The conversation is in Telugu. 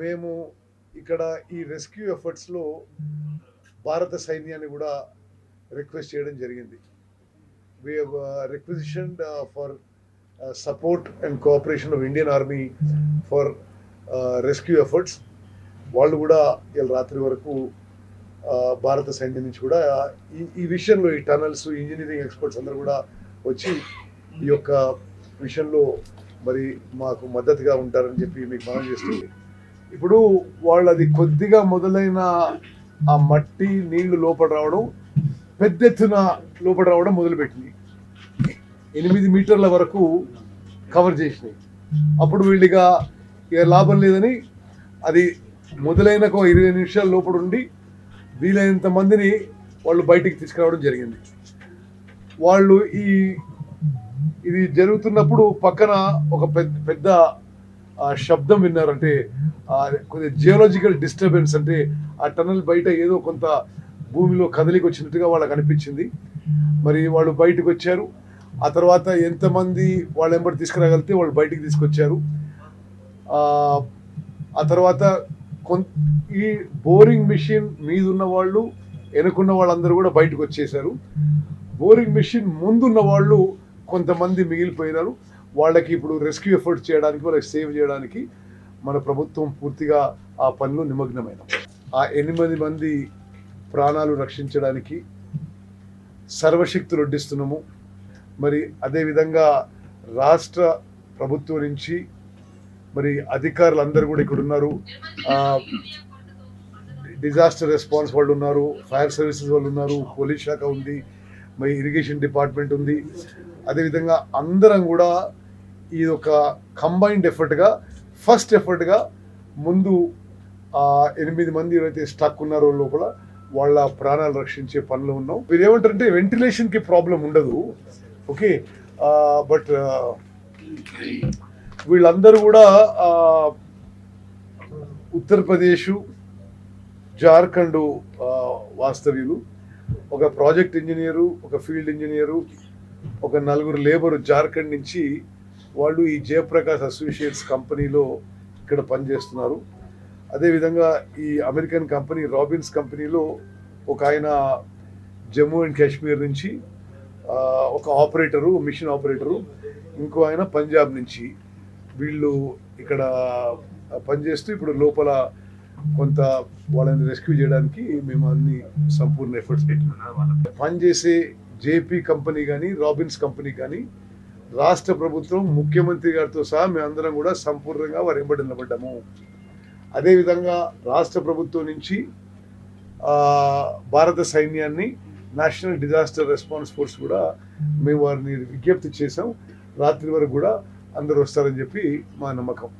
మేము ఇక్కడ ఈ రెస్క్యూ ఎఫర్ట్స్లో భారత సైన్యాన్ని కూడా రిక్వెస్ట్ చేయడం జరిగింది we have uh, requisitioned uh, for uh, support and cooperation of Indian Army for uh, rescue efforts. వాళ్ళు కూడా ఇలా రాత్రి వరకు భారత సైన్యం నుంచి కూడా ఈ ఈ విషయంలో ఈ టనల్స్ ఇంజనీరింగ్ ఎక్స్పర్ట్స్ అందరూ కూడా వచ్చి ఈ యొక్క విషయంలో మరి మాకు మద్దతుగా ఉంటారని చెప్పి మీకు మనం చేస్తుంది ఇప్పుడు వాళ్ళది కొద్దిగా మొదలైన ఆ మట్టి నీళ్ళు లోపల రావడం పెద్ద ఎత్తున లోపల రావడం మొదలుపెట్టింది. ఎనిమిది మీటర్ల వరకు కవర్ చేసినాయి. అప్పుడు వీళ్ళిగా ఇక లాభం లేదని అది మొదలైన ఒక ఇరవై నిమిషాల లోపల ఉండి వీలైనంత మందిని వాళ్ళు బయటికి తీసుకురావడం జరిగింది. వాళ్ళు ఈ ఇది జరుగుతున్నప్పుడు పక్కన ఒక పెద్ద పెద్ద శబ్దం విన్నారంటే కొద్దిగా జియోలాజికల్ డిస్టర్బెన్స్ అంటే ఆ టనల్ బయట ఏదో కొంత భూమిలో కదలికి వచ్చినట్టుగా వాళ్ళకి అనిపించింది. మరి వాళ్ళు బయటకు వచ్చారు. ఆ తర్వాత ఎంతమంది వాళ్ళు ఎంబడి తీసుకురాగలిగితే వాళ్ళు బయటికి తీసుకొచ్చారు. ఆ, తర్వాత ఈ బోరింగ్ మిషన్ మీద ఉన్న వాళ్ళు వెనుకున్న వాళ్ళందరూ కూడా బయటకు వచ్చేసారు బోరింగ్ మిషన్ ముందున్న వాళ్ళు కొంతమంది మిగిలిపోయినారు. వాళ్ళకి ఇప్పుడు రెస్క్యూ ఎఫర్ట్ చేయడానికి వాళ్ళకి సేవ్ చేయడానికి మన ప్రభుత్వం పూర్తిగా ఆ పనులు నిమగ్నమైన. ఆ ఎనిమిది మంది ప్రాణాలు రక్షించడానికి సర్వశక్తులు వడ్డిస్తున్నాము మరి అదేవిధంగా రాష్ట్ర ప్రభుత్వం నుంచి మరి అధికారులు అందరూ కూడా ఇక్కడ ఉన్నారు. డిజాస్టర్ రెస్పాన్స్ వాళ్ళు ఉన్నారు ఫైర్ సర్వీసెస్ వాళ్ళు ఉన్నారు పోలీస్ శాఖ ఉంది మరి ఇరిగేషన్ డిపార్ట్మెంట్ ఉంది. అదేవిధంగా అందరం కూడా ఈ ఒక కంబైన్డ్ ఎఫర్ట్గా ఫస్ట్ ఎఫర్ట్గా ముందు ఎనిమిది మంది ఎవరైతే స్టక్ ఉన్నారో లోపల వాళ్ళ ప్రాణాలు రక్షించే పనులు ఉన్నాం. మీరు ఏమంటారంటే వెంటిలేషన్కి ప్రాబ్లం ఉండదు. ఓకే బట్ వీళ్ళందరూ కూడా ఉత్తరప్రదేశ్ జార్ఖండ్ వాస్తవ్యులు. ఒక ప్రాజెక్ట్ ఇంజనీరు ఒక ఫీల్డ్ ఇంజనీరు ఒక నలుగురు లేబర్ జార్ఖండ్ నుంచి వాళ్ళు ఈ జయప్రకాష్ అసోసియేట్స్ కంపెనీలో ఇక్కడ పనిచేస్తున్నారు. అదేవిధంగా ఈ అమెరికన్ కంపెనీ రాబిన్స్ కంపెనీలో ఒక ఆయన జమ్మూ అండ్ కాశ్మీర్ నుంచి ఒక ఆపరేటరు మిషన్ ఆపరేటరు ఇంకో ఆయన పంజాబ్ నుంచి. వీళ్ళు ఇక్కడ పనిచేస్తూ ఇప్పుడు లోపల కొంత వాళ్ళని రెస్క్యూ చేయడానికి మేము అన్ని సంపూర్ణ ఎఫర్ట్స్ పెట్టుకున్నాం పనిచేసే జేపీ కంపెనీ కానీ రాబిన్స్ కంపెనీ కానీ రాష్ట్ర ప్రభుత్వం ముఖ్యమంత్రి గారితో సహా మేమందరం కూడా సంపూర్ణంగా వారు వెంబడి నిలబడ్డాము. అదేవిధంగా రాష్ట్ర ప్రభుత్వం నుంచి భారత సైన్యాన్ని నేషనల్ డిజాస్టర్ రెస్పాన్స్ ఫోర్స్ కూడా మేము వారిని విజ్ఞప్తి చేసాం రాత్రి వరకు కూడా అందరూ వస్తారని చెప్పి మా నమ్మకం.